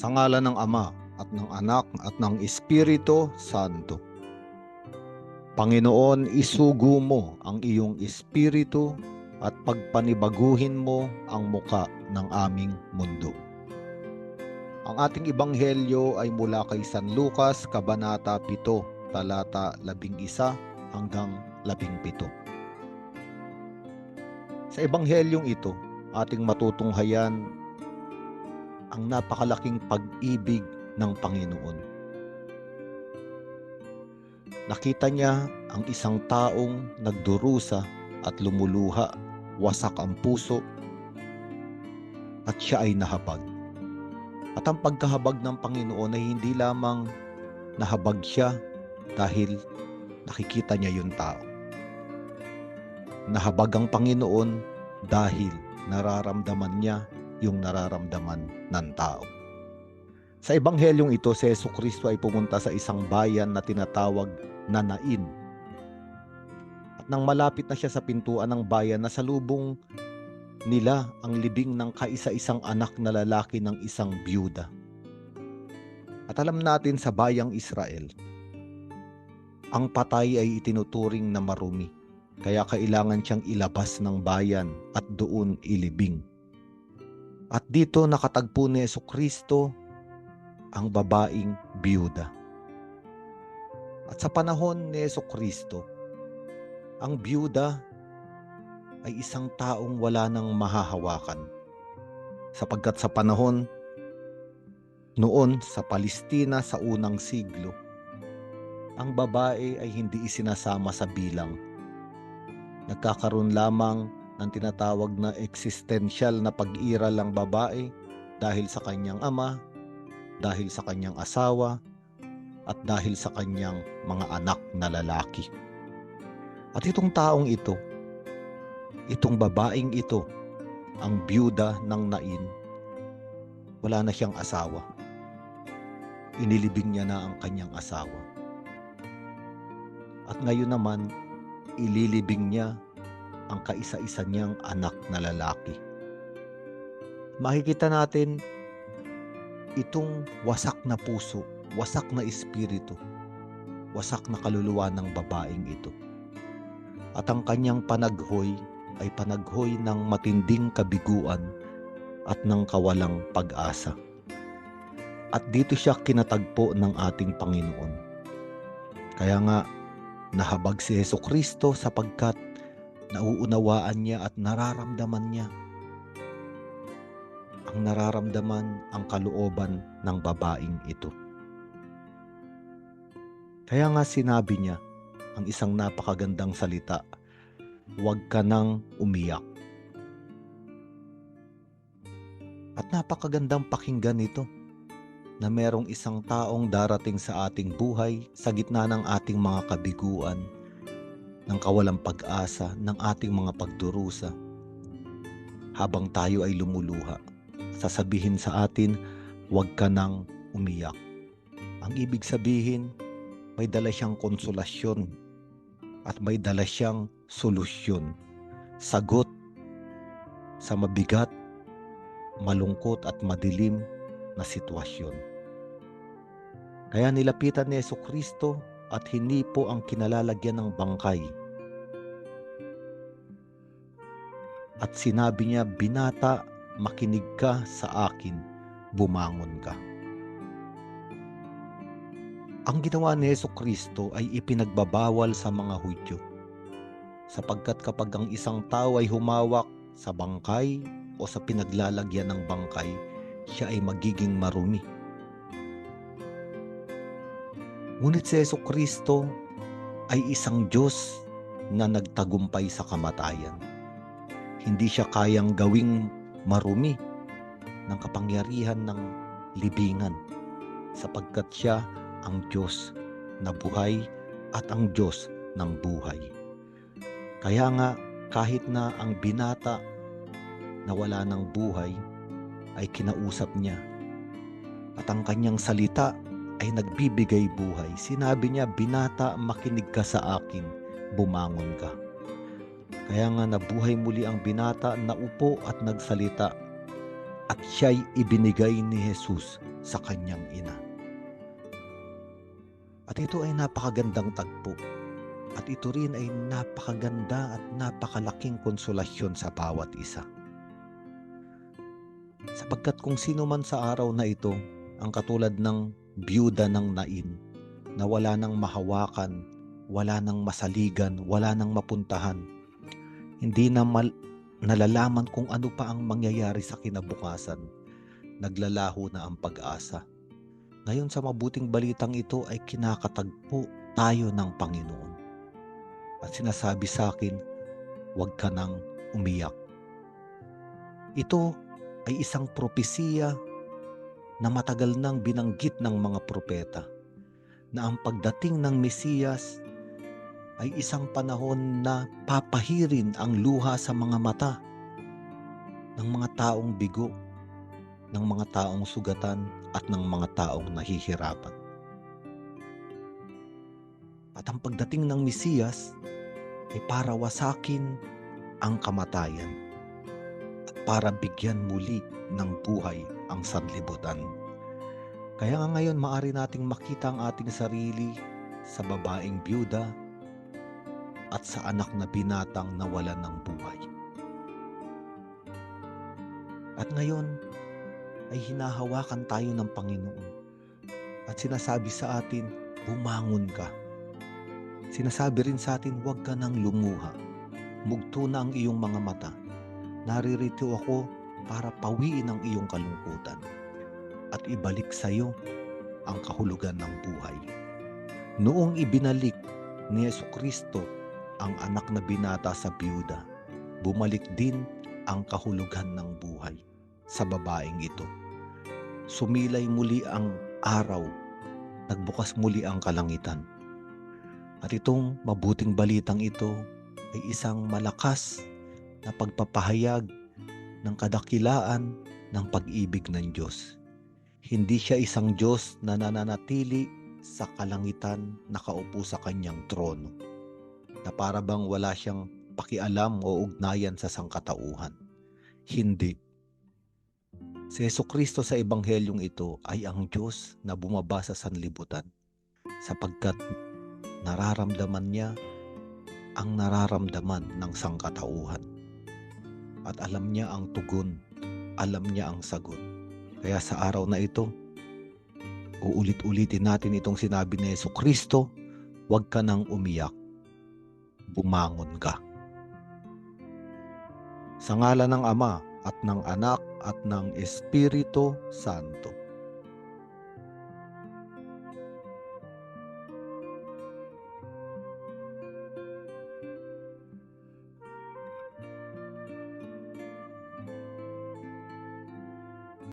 Sa ngala ng Ama at ng Anak at ng Espiritu Santo. Panginoon, isugo mo ang iyong espiritu at pagpanibaguhin mo ang muka ng aming mundo. Ang ating ebanghelyo ay mula kay San Lucas, Kabanata 7, talata 11 hanggang 17. Sa ebanghelyong ito, ating matutunghayan ang napakalaking pag-ibig ng Panginoon. Nakita niya ang isang taong nagdurusa at lumuluha, wasak ang puso, at siya ay nahabag. At ang pagkahabag ng Panginoon ay hindi lamang nahabag siya dahil nakikita niya yung tao. Nahabag ang Panginoon dahil nararamdaman niya yung nararamdaman ng tao. Sa ebanghelyong ito, si Yesu Kristo ay pumunta sa isang bayan na tinatawag na Nain. At nang malapit na siya sa pintuan ng bayan, nasalubong nila ang libing ng kaisa-isang anak na lalaki ng isang byuda. At alam natin sa bayang Israel, ang patay ay itinuturing na marumi, kaya kailangan siyang ilabas ng bayan at doon ilibing. At dito nakatagpo ni Yesu Kristo ang babaing biyuda. At sa panahon ni Yesu Kristo, ang biyuda ay isang taong wala nang mahahawakan. Sapagkat sa panahon noon sa Palestina sa unang siglo, ang babae ay hindi isinasama sa bilang. Nagkakaroon lamang ng tinatawag na existential na pag-iral ang babae dahil sa kanyang ama, dahil sa kanyang asawa, at dahil sa kanyang mga anak na lalaki. At itong taong ito, itong babaeng ito, ang byuda ng Nain, wala na siyang asawa. Inilibing niya na ang kanyang asawa. At ngayon naman, ililibing niya ang kaisa-isa niyang anak na lalaki. Makikita natin itong wasak na puso, wasak na espiritu, wasak na kaluluwa ng babaeng ito. At ang kanyang panaghoy ay panaghoy ng matinding kabiguan at ng kawalang pag-asa. At dito siya kinatagpo ng ating Panginoon. Kaya nga, nahabag si Yeso Kristo sapagkat nauunawaan niya at nararamdaman niya ang nararamdaman ang kalooban ng babaeng ito. Kaya nga sinabi niya ang isang napakagandang salita, huwag ka nang umiyak. At napakagandang pakinggan ito na merong isang taong darating sa ating buhay sa gitna ng ating mga kabiguan, ng kawalang pag-asa, ng ating mga pagdurusa. Habang tayo ay lumuluha, sasabihin sa atin, huwag ka nang umiyak. Ang ibig sabihin, may dala siyang konsolasyon at may dala siyang solusyon. Sagot sa mabigat, malungkot at madilim na sitwasyon. Kaya nilapitan ni Yeso Kristo at hindi po ang kinalalagyan ng bangkay. At sinabi niya, binata, makinig ka sa akin, bumangon ka. Ang ginawa ni Yeso Kristo ay ipinagbabawal sa mga Hudyo. Sapagkat kapag ang isang tao ay humawak sa bangkay o sa pinaglalagyan ng bangkay, siya ay magiging marumi. Ngunit si Yeso Kristo ay isang Diyos na nagtagumpay sa kamatayan. Hindi siya kayang gawing marumi ng kapangyarihan ng libingan sapagkat siya ang Diyos na buhay at ang Diyos ng buhay. Kaya nga kahit na ang binata na wala ng buhay ay kinausap niya at ang kanyang salita ay nagbibigay buhay. Sinabi niya, binata, makinig ka sa akin, bumangon ka. Kaya nga nabuhay muli ang binata, naupo at nagsalita at siya'y ibinigay ni Jesus sa kanyang ina. At ito ay napakagandang tagpo. At ito rin ay napakaganda at napakalaking konsolasyon sa bawat isa. Sapagkat kung sino man sa araw na ito ang katulad ng biyuda ng Nain na wala nang mahawakan, wala nang masaligan, wala nang mapuntahan, hindi na mal- nalalaman kung ano pa ang mangyayari sa kinabukasan, naglalaho na ang pag-asa. Ngayon sa mabuting balitang ito ay kinakatagpo tayo ng Panginoon. At sinasabi sa akin, huwag ka nang umiyak. Ito ay isang propesiya na matagal nang binanggit ng mga propeta na ang pagdating ng Mesiyas ay isang panahon na papahirin ang luha sa mga mata ng mga taong bigo, ng mga taong sugatan at ng mga taong nahihirapan. At ang pagdating ng Mesiyas ay para wasakin ang kamatayan at para bigyan muli ng buhay ang sanlibutan. Kaya nga ngayon maari nating makita ang ating sarili sa babaeng byuda at sa anak na binatang nawalan ng buhay. At ngayon ay hinahawakan tayo ng Panginoon at sinasabi sa atin, bumangon ka. Sinasabi rin sa atin, huwag ka nang lumuha. Mugto na ang iyong mga mata. Naririto ako para pawiin ang iyong kalungkutan at ibalik sa iyo ang kahulugan ng buhay. Noong ibinalik ni Yesu Kristo ang anak na binata sa biyuda, bumalik din ang kahulugan ng buhay sa babaeng ito. Sumilay muli ang araw, nagbukas muli ang kalangitan. At itong mabuting balitang ito ay isang malakas na pagpapahayag ng kadakilaan ng pag-ibig ng Diyos. Hindi siya isang Diyos na nananatili sa kalangitan nakaupo sa kanyang trono na para bang wala siyang pakialam o ugnayan sa sangkatauhan. Hindi. Si Yeso Kristo sa Ebanghelyong ito ay ang Diyos na bumaba sa sanlibutan sapagkat nararamdaman niya ang nararamdaman ng sangkatauhan. At alam niya ang tugon, alam niya ang sagot. Kaya sa araw na ito, uulit-ulitin natin itong sinabi ni Yeso Kristo, huwag ka nang umiyak, bumangon ka. Sa ngala ng Ama at ng Anak at ng Espiritu Santo.